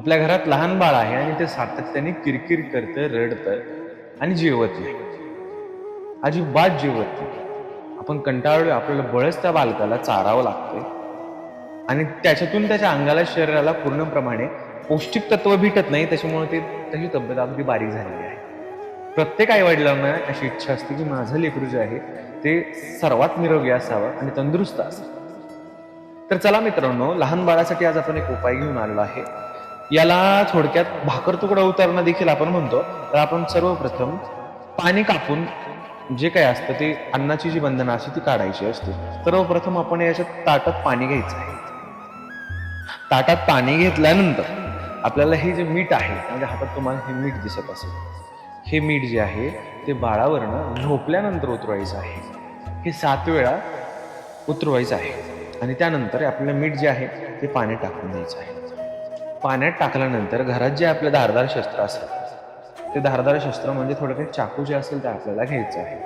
आपल्या घरात लहान बाळ आहे आणि ते सातत्याने किरकिर करतं रडतं आणि जेवत. नाही अजिबात जेवत नाही. आपण कंटाळलोय आपल्याला बळच त्या बालकाला चारावं लागतंय. आणि त्याच्यातून त्याच्या अंगाला शरीराला पूर्णप्रमाणे पौष्टिक तत्व भेटत नाही त्याच्यामुळे ते त्याची तब्येत अगदी बारीक झालेली आहे. प्रत्येक आई वडिलांना अशी इच्छा असते की माझं लेकरू जे आहे ते सर्वात निरोगी असावं आणि तंदुरुस्त असावं. तर चला मित्रांनो लहान बाळासाठी आज आपण एक उपाय घेऊन आलेलो आहे. याला थोडक्यात भाकर तुकडा उतारणं देखील आपण म्हणतो. तर आपण सर्वप्रथम पाणी कापून जे काय असतं ते अन्नाची जी बंधनं असते ती काढायची असते. सर्वप्रथम आपण याच्यात ताटात पाणी घ्यायचं आहे. ताटात पाणी घेतल्यानंतर आपल्याला हे जे मीठ आहे म्हणजे हातात तुम्हाला हे मीठ दिसत असेल हे मीठ जे आहे ते बाळावरनं झोपल्यानंतर उतरवायचं आहे. हे सात वेळा उतरवायचं आहे. आणि त्यानंतर आपल्याला मीठ जे आहे ते पाणी टाकून द्यायचं आहे. पाण्यात टाकल्यानंतर घरात जे आपलं धारदार शस्त्र असतात ते धारदार शस्त्र म्हणजे थोडं काही चाकू जे असेल ते आपल्याला घ्यायचं आहे.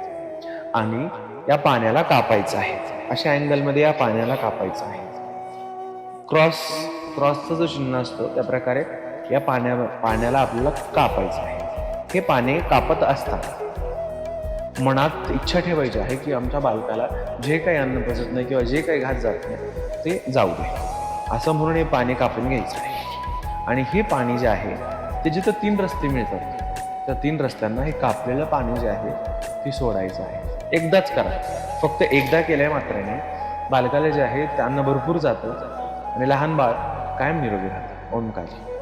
आणि या पाण्याला कापायचं आहे. अशा अँगलमध्ये या पाण्याला कापायचं आहे. क्रॉस क्रॉसचं जो चिन्ह असतो त्या प्रकारे या पाण्या पाण्याला आपल्याला कापायचं आहे. हे पाने कापत असताना मनात इच्छा ठेवायची आहे की आमच्या बालकाला जे काही अन्न पचत नाही किंवा जे काही घात जात नाही ते जाऊ दे. असं म्हणून हे पाणी कापून घ्यायचं आहे. आणि हे पाणी जे आहे ते जिथं तीन रस्ते मिळतात त्या तीन रस्त्यांना हे कापलेलं पाणी जे आहे ते सोडायचं आहे. एकदाच करा. फक्त एकदा केल्या मात्राने बालकाला जे आहे त्यांना भरपूर जातं आणि लहान बाळ कायम निरोगी राहतं. ओम काळजी